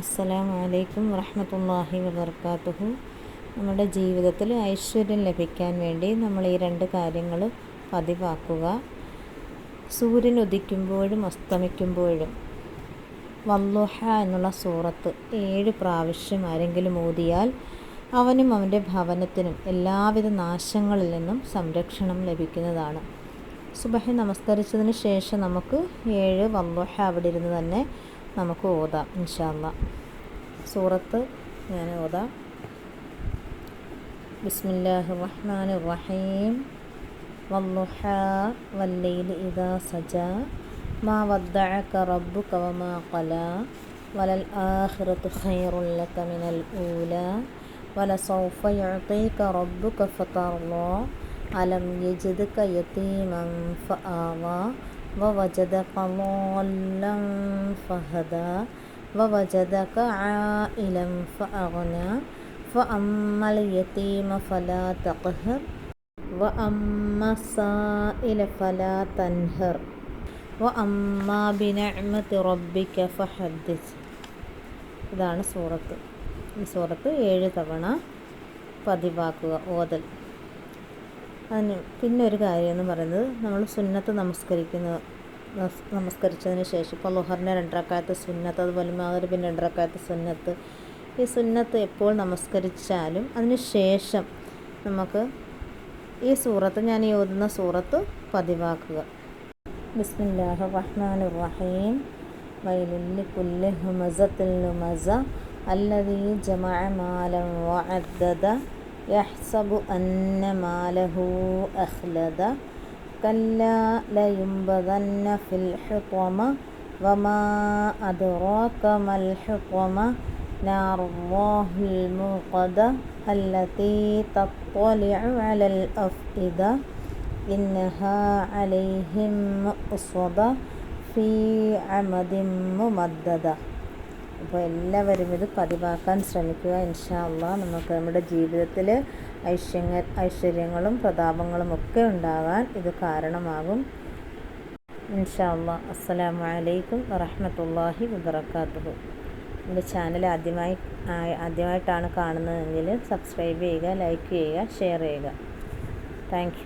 അസ്സലാമു അലൈക്കും വറഹമത്തല്ലാഹി വബർക്കാത്തുഹു. നമ്മുടെ ജീവിതത്തിൽ ഐശ്വര്യം ലഭിക്കാൻ വേണ്ടി നമ്മൾ ഈ രണ്ട് കാര്യങ്ങൾ പതിവാക്കുക. സൂര്യൻ ഉദിക്കുമ്പോഴും അസ്തമിക്കുമ്പോഴും വല്ലുഹ എന്നുള്ള സൂറത്ത് ഏഴ് പ്രാവശ്യം ആരെങ്കിലും ഓതിയാൽ അവനും അവന്റെ ഭവനത്തിനും എല്ലാവിധ നാശങ്ങളിൽ നിന്നും സംരക്ഷണം ലഭിക്കുന്നതാണ്. സുബഹി നമസ്കരിച്ചതിന് ശേഷം നമുക്ക് ഏഴ് വല്ലുഹ അവിടെ ഇരുന്ന് തന്നെ നമുക്ക് ഓതാം ഇൻഷാല്ല സൂറത്ത് ഞാൻ ഓതാം ബിസ്മില്ലാഹി റഹ്മാൻ റഹീം والضحى والليل إذا سجى ما ودعك ربك وما قلى وللآخرة خير لك من الأولى ولسوف يعطيك ربك فترضى ألم يجدك يتيما فآوى ووجدك ضالا فهدى ووجدك عائلا فأغنى فأما اليتيم فلا تقهر وأما السائل فلا تنهر وأما بنعمة ربك فحدث ഇതാണ് സൂറത്ത് ഈ സൂറത്ത് ഏഴ് തവണ പതിവാക്കുക ഓതൽ അതിന് പിന്നെ ഒരു കാര്യം എന്ന് പറയുന്നത് നമ്മൾ സുന്നത്ത് നമസ്കരിക്കുന്ന നമസ്കരിച്ചതിന് ശേഷം ഇപ്പോൾ ലുഹറിന്റെ രണ്ടരക്കാലത്ത് സുന്നത്ത് അതുപോലെ മാതൃപിന്റെ രണ്ടരക്കാലത്ത് സുന്നത്ത് ഈ സുന്നത്ത് എപ്പോൾ നമസ്കരിച്ചാലും അതിന് ശേഷം നമുക്ക് ഈ സൂറത്ത് ഞാൻ ഓതുന്ന സൂറത്ത് പതിവാക്കുക. ബിസ്മില്ലാഹ് റഹ്മാൻ റഹീം വൈലുല്ലി കുല്ല് ഹുമസത്തുൽ ഹുമസ അല്ലതീ ജമഅ മാലം വഅദ്ദദ. يحسب أن ماله أخلد. كلا لينبذن في الحطمة وما أدراك ما الحطمة نار الله الموقدة التي تطلع على الأفئدة. إنها عليهم مؤصدة في عمد ممددة. അപ്പോൾ എല്ലാവരും ഇത് പതിവാക്കാൻ ശ്രമിക്കുക ഇൻഷാ നമുക്ക് നമ്മുടെ ജീവിതത്തിൽ ഐശ്വര്യ ഐശ്വര്യങ്ങളും പ്രതാപങ്ങളും ഒക്കെ ഉണ്ടാകാൻ ഇത് കാരണമാകും. ഇൻഷാ അള്ളാഹ് അസ്സലാമു അലൈക്കും വറഹമത്തല്ലാഹി വബർക്കാത്തു എന്റെ ചാനൽ ആദ്യമായി ആദ്യമായിട്ടാണ് കാണുന്നതെങ്കിൽ സബ്സ്ക്രൈബ് ചെയ്യുക ലൈക്ക് ചെയ്യുക ഷെയർ ചെയ്യുക. താങ്ക്